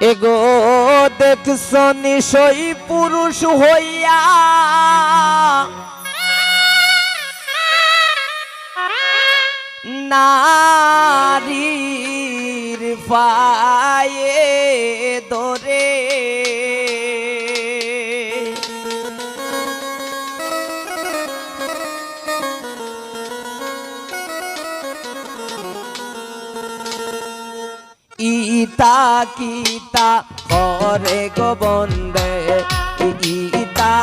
এগো দেখছ নিশই পুরুষ হইয়া। নারীর পায়ে ধরে। ইতা কিতা করে গো বন্দে ইতা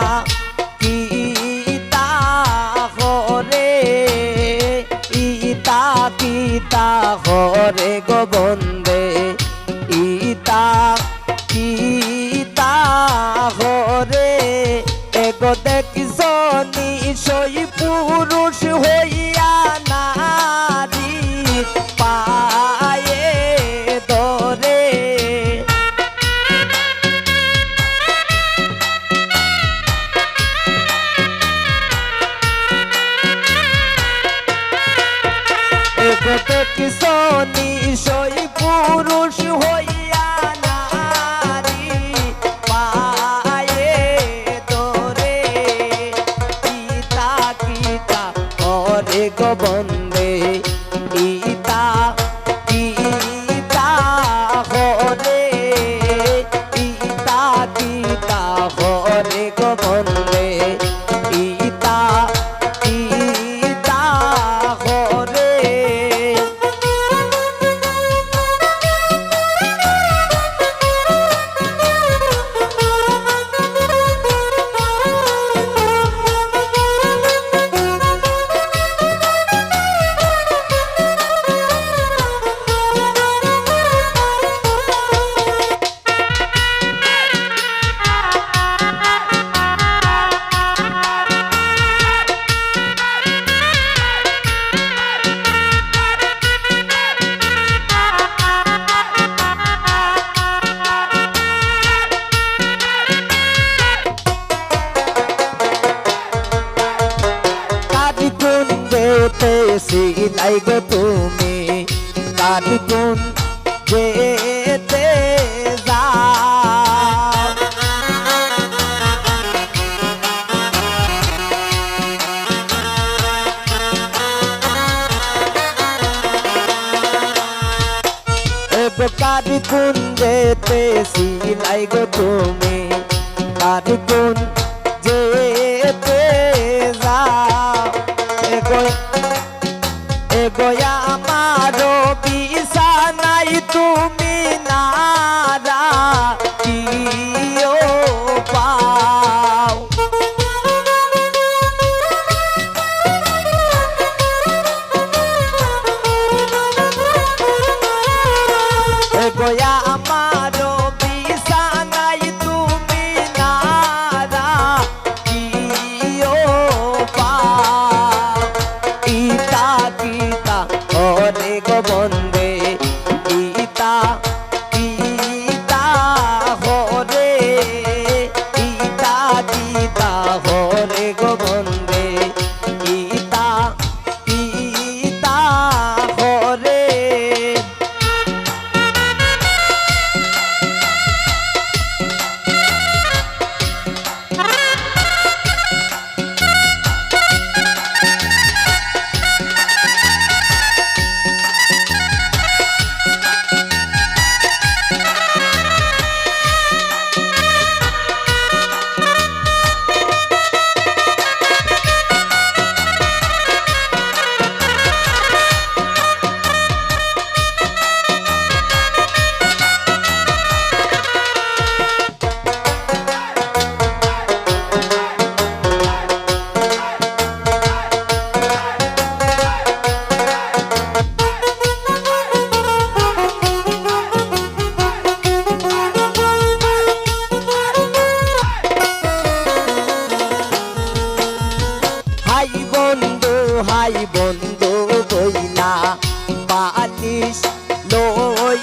কিতা করে ইতা কিতা করে গো বন্দে, ইতা কিতা করে এগো দেখিস এগোতে কিশনি সই পুরুষ হইয়া নারী পায়ে ধরে পিতা কিতা করে গো বন্দে পিতা কাটি গুণ যেতে সিলাই গো তুমি। কাটি গুণ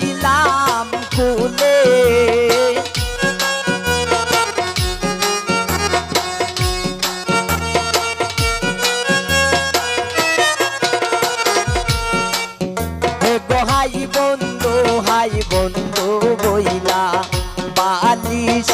দিলাম খুলে। হাই বন্ধু হাই বন্ধু বইলা বালিশ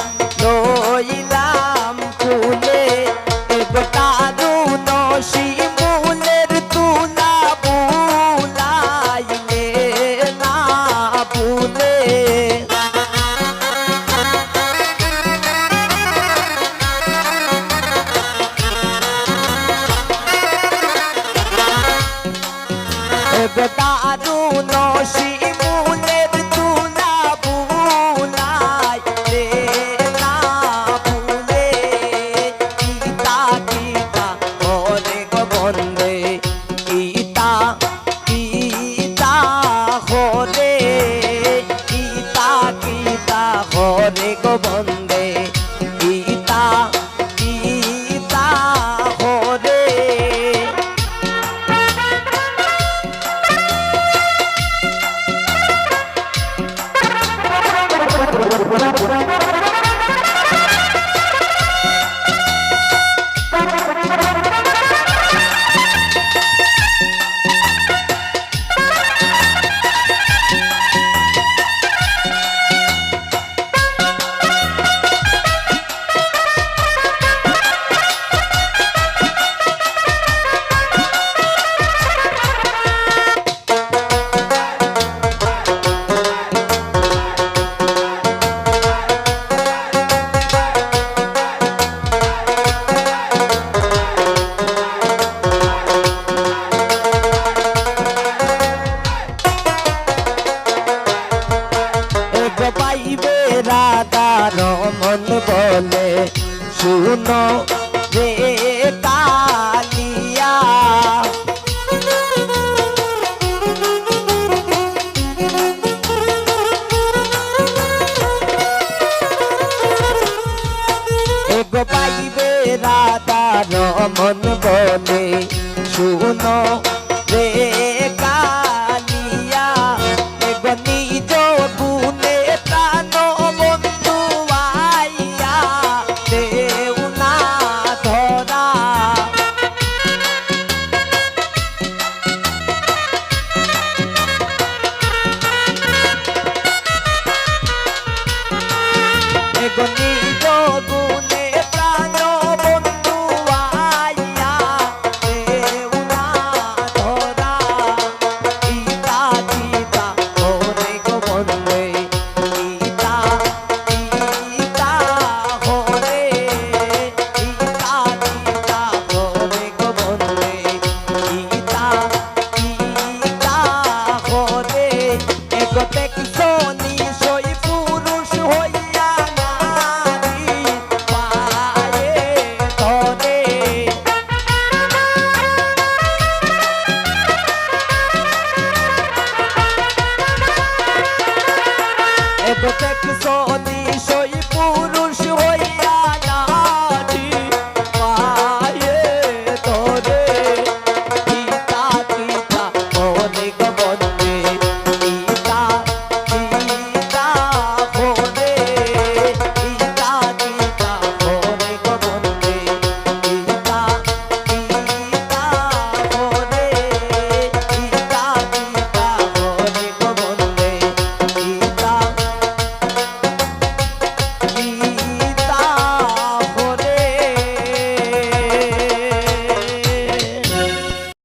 শুনো রে কালিয়া। এগো পাইবে রাধা রমন এগো নিজ